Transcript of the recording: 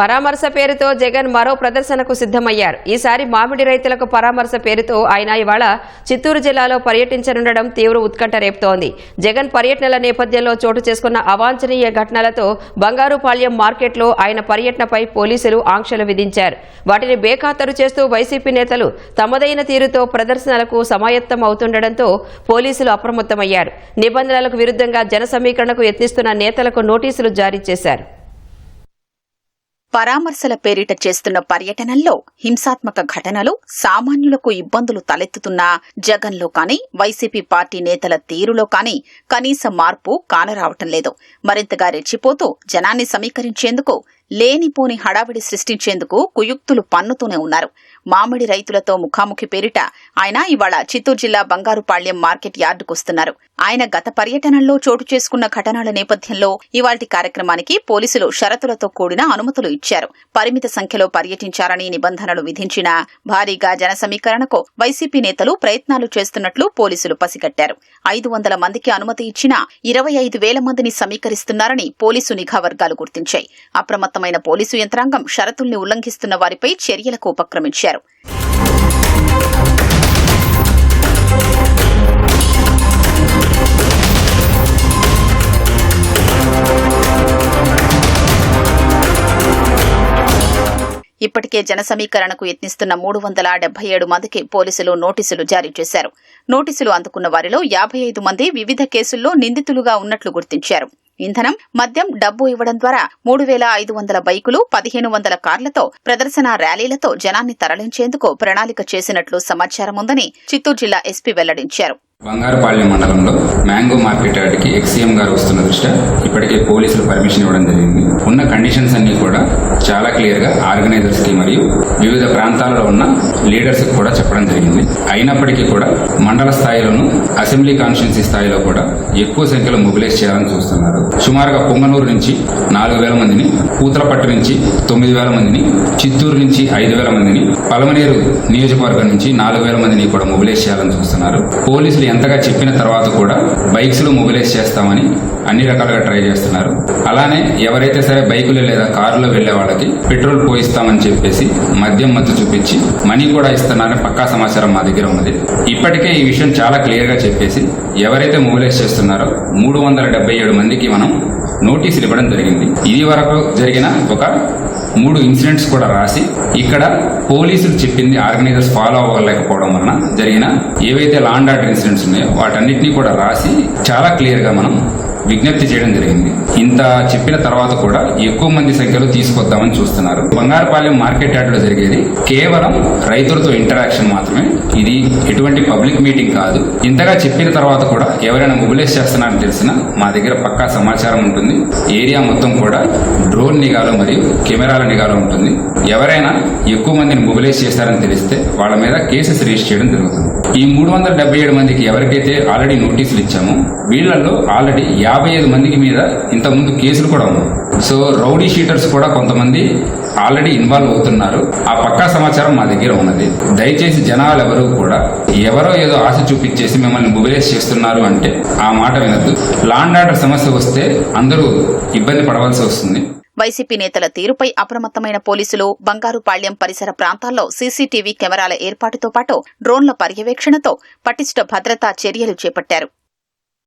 పరామర్శ పేరుతో జగన్ మరో ప్రదర్శనకు సిద్ధమయ్యారు. ఈసారి మామిడి రైతులకు పరామర్శ పేరుతో ఆయన ఇవాళ చిత్తూరు జిల్లాలో పర్యటించనుండడం తీవ్ర ఉత్కంఠ రేపుతోంది. జగన్ పర్యటనల నేపథ్యంలో చోటు చేసుకున్న అవాంఛనీయ ఘటనలతో బంగారుపాళ్యం మార్కెట్లో ఆయన పర్యటనపై పోలీసులు ఆంక్షలు విధించారు. వాటిని బేఖాతరు చేస్తూ వైసీపీ నేతలు తమదైన తీరుతో ప్రదర్శనలకు సమాయత్తం అవుతుండటంతో పోలీసులు అప్రమత్తమయ్యారు. నిబంధనలకు విరుద్ధంగా జన సమీకరణకు యత్నిస్తున్న నేతలకు నోటీసులు జారీ చేశారు. పరామర్శల పేరిట చేస్తున్న పర్యటనల్లో హింసాత్మక ఘటనలు సామాన్యులకు ఇబ్బందులు తలెత్తుతున్న జగన్లో కాని వైసీపీ పార్టీ నేతల తీరులో కాని కనీస మార్పు కానరావటం లేదు. మరింతగా రెచ్చిపోతూ జనాన్ని సమీకరించేందుకు లేనిపోని హడావిడి సృష్టించేందుకు కుయుక్తులు పన్నుతూనే ఉన్నారు. మామిడి రైతులతో ముఖాముఖి పేరిట ఆయన ఇవాళ చిత్తూరు జిల్లా బంగారుపాళ్యం మార్కెట్ యార్డుకొస్తున్నారు ఆయన గత పర్యటనల్లో చోటు చేసుకున్న ఘటనల నేపథ్యంలో ఇవాటి కార్యక్రమానికి పోలీసులు షరతులతో కూడిన అనుమతులు ఇచ్చారు. పరిమిత సంఖ్యలో పర్యటించారని నిబంధనలు విధించిన భారీగా జన సమీకరణకు వైసీపీ నేతలు ప్రయత్నాలు చేస్తున్నట్లు పోలీసులు పసిగట్టారు. ఐదు వందల మందికి అనుమతి ఇచ్చినా ఇరవై ఐదు వేల మందిని సమీకరిస్తున్నారని పోలీసు నిఘా వర్గాలు గుర్తించాయి. అప్రమత్తమైన పోలీసు యంత్రాంగం షరతుల్ని ఉల్లంఘిస్తున్న వారిపై చర్యలకు ఉపక్రమించారు. ఇప్పటికే జన సమీకరణకు యత్నిస్తున్న మూడు వందల డెబ్బై ఏడు మందికి పోలీసులు నోటీసులు జారీ చేశారు. నోటీసులు అందుకున్న వారిలో యాభై ఐదు మంది వివిధ కేసుల్లో నిందితులుగా ఉన్నట్లు గుర్తించారు. ఇంధనం మద్యం డబ్బు ఇవ్వడం ద్వారా మూడు వేల ఐదు వందల బైకులు పదిహేను వందల కార్లతో ప్రదర్శన ర్యాలీలతో జనాన్ని తరలించేందుకు ప్రణాళిక చేసినట్లు సమాచారం ఉందని చిత్తూరు జిల్లా ఎస్పీ వెల్లడించారు. బంగారుపాళ్యం మండలంలో మ్యాంగో మార్కెట్ యార్డ్కి ఎక్సీఎం గారు వస్తున్న దృష్ట్యా ఇప్పటికే పోలీసులు పర్మిషన్ ఇవ్వడం జరిగింది. ఉన్న కండిషన్స్ అన్ని కూడా చాలా క్లియర్గా ఆర్గనైజర్స్కి మరియు వివిధ ప్రాంతాలలో ఉన్న లీడర్స్కి కూడా చెప్పడం జరిగింది. అయినప్పటికీ కూడా మండల స్థాయిలోను అసెంబ్లీ కాన్స్టిట్యున్సీ స్థాయిలో కూడా ఎక్కువ సంఖ్యలో మొబిలైజ్ చేయాలని చూస్తున్నారు. సుమారుగా పొంగనూరు నుంచి నాలుగు వేల మందిని పూతలపట్టు నుంచి తొమ్మిది వేల మందిని చిత్తూరు నుంచి ఐదు వేల మందిని పలమనేరు నియోజకవర్గం నుంచి నాలుగు వేల మందిని కూడా మొబిలైజ్ చేయాలని చూస్తున్నారు. పోలీసులు ఎంతగా చెప్పిన తర్వాత కూడా బైక్స్లో మొబిలైజ్ చేస్తామని అన్ని రకాలుగా ట్రై చేస్తున్నారు. అలానే ఎవరైతే సరే బైకులు లేదా కారులో వెళ్ళే వాళ్ళకి పెట్రోల్ పోయిస్తామని చెప్పేసి మద్యం మత్తు చూపించి మనీ కూడా ఇస్తున్నారని పక్కా సమాచారం మా దగ్గర ఉన్నది. ఇప్పటికే ఈ విషయం చాలా క్లియర్గా చెప్పేసి ఎవరైతే మొబిలైజ్ చేస్తున్నారో మూడు వందల డెబ్బై ఏడు మందికి మనం నోటీసులు ఇవ్వడం జరిగింది. ఇది వరకు జరిగిన ఒక మూడు ఇన్సిడెంట్స్ కూడా రాసి ఇక్కడ పోలీసులు చెప్పింది ఆర్గనైజర్స్ ఫాలో అవ్వలేకపోవడం వలన జరిగిన ఏవైతే లాండ్ ఆర్డర్ ఇన్సిడెంట్స్ ఉన్నాయో వాటన్నిటినీ కూడా రాసి చాలా క్లియర్గా మనం విజ్ఞప్తి చేయడం జరిగింది. ఇంత చెప్పిన తర్వాత కూడా ఎక్కువ మంది సంఖ్యలో తీసుకొద్దామని చూస్తున్నారు. బంగారుపాలెం మార్కెట్ యార్డ్లో జరిగేది కేవలం రైతులతో ఇంటరాక్షన్ మాత్రమే. ఇది ఎటువంటి పబ్లిక్ మీటింగ్ కాదు. ఇంతగా చెప్పిన తర్వాత కూడా ఎవరైనా మొబిలైజ్ చేస్తున్నారని తెలిసినా మా దగ్గర పక్కా సమాచారం ఉంటుంది. ఏరియా మొత్తం కూడా డ్రోన్ నిఘాలో మరియు కెమెరాల నిఘాలో ఉంటుంది. ఎవరైనా ఎక్కువ మందిని మొబిలైజ్ చేశారని తెలిస్తే వాళ్ళ మీద కేసెస్ రిజిస్టర్ చేయడం జరుగుతుంది. ఈ మూడు వందల డెబ్బై ఏడు మందికి ఎవరికైతే ఆల్రెడీ నోటీసులు ఇచ్చామో వీళ్ళల్లో ఆల్రెడీ యాభై ఐదు మందికి మీద ఇంతకుముందు కేసులు కూడా ఉన్నాయి. సో రౌడీ షీటర్స్ కూడా కొంతమంది ఆల్రెడీ ఇన్వాల్వ్ అవుతున్నారు. ఆ పక్కా సమాచారం మా దగ్గర ఉన్నది. దయచేసి జనాలు ఎవరు కూడా ఎవరో ఏదో ఆశ చూపించేసి మిమ్మల్ని మొబిలైజ్ చేస్తున్నారు అంటే ఆ మాట వినద్దు. లాండ్ ఆర్డర్ సమస్య వస్తే అందరూ ఇబ్బంది పడవలసి వస్తుంది. వైసీపీ నేతల తీరుపై అప్రమత్తమైన పోలీసులు బంగారుపాళ్యం పరిసర ప్రాంతాల్లో సీసీటీవీ కెమెరాల ఏర్పాటుతో పాటు డ్రోన్ల పర్యవేక్షణతో పటిష్ట భద్రతా చర్యలు చేపట్టారు.